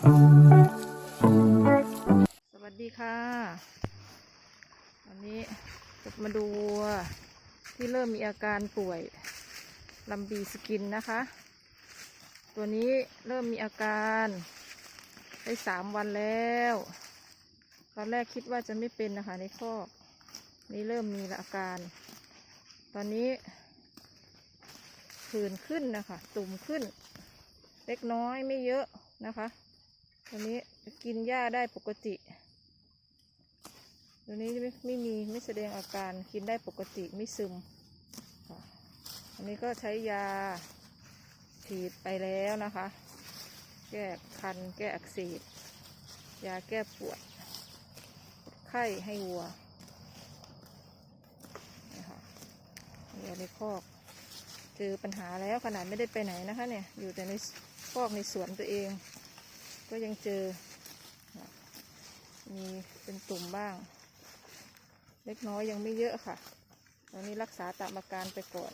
สวัสดีค่ะ วันนี้จะมาดูที่เริ่มมีอาการป่วยลำบีสกินนะคะ ตัวนี้เริ่มมีอาการได้สามวันแล้ว ตอนแรกคิดว่าจะไม่เป็นนะคะในคอกนี่เริ่มมีอาการ ตอนนี้ผื่นขึ้นนะคะ ตุ่มขึ้น เล็กน้อยไม่เยอะนะคะ ตัวนี้กินหญ้าได้ปกติ ตัวนี้ไม่ไม่มีไม่แสดงอาการกินได้ปกติไม่ซึม อันนี้ก็ใช้ยาฉีดไปแล้วนะคะ แก้คันแก้อักเสบยาแก้ปวด ไข้ให้วัวนี่ค่ะวัวในคอกเจอปัญหาแล้วขนาดไม่ได้ไปไหนนะคะเนี่ย อยู่แต่ในคอกในสวนตัวเอง ก็ยังเจอ มีเป็นตุ่มบ้าง เล็กน้อยยังไม่เยอะค่ะ ตอนนี้รักษาตามอาการไปก่อน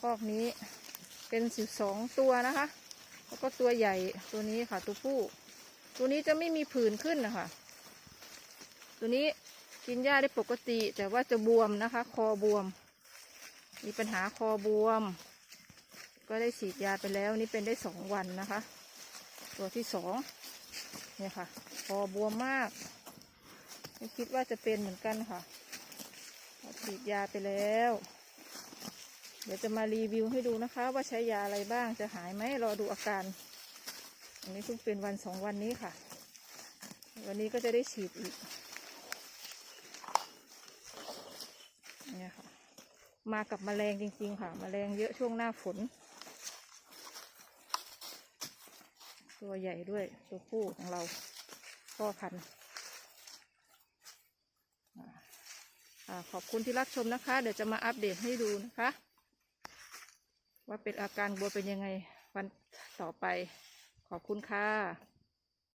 คอกนี้เป็นสิบสองตัวนะคะ แล้วก็ตัวใหญ่ตัวนี้ค่ะ ตัวผู้ ตัวนี้จะไม่มีผื่นขึ้นนะคะ ตัวนี้กินหญ้าได้ปกติ แต่ว่าจะบวมนะคะ คอบวม มีปัญหาคอบวม ก็ได้ฉีดยาไปแล้วนี่เป็นได้สองวันนะคะ ตัวที่สองเนี่ยค่ะคอบวมมากไม่คิดว่าจะเป็นเหมือนกันค่ะฉีดยาไปแล้ว เดี๋ยวจะมารีวิวให้ดูนะคะ ว่าใช้ยาอะไรบ้างจะหายไหมรอดูอาการ อันนี้เพิ่งเป็นวันสองวันนี้ค่ะ วันนี้ก็จะได้ฉีดอีกเนี่ยค่ะมากับแมลงจริง ๆ ค่ะแมลงเยอะช่วงหน้าฝน ตัวใหญ่ด้วยตัวผู้ของเราพ่อพันธุ์ขอบคุณที่รับชมนะคะ เดี๋ยวจะมาอัปเดตให้ดูนะคะ ว่าเป็นอาการบัวเป็นยังไงวันต่อไป ขอบคุณค่ะ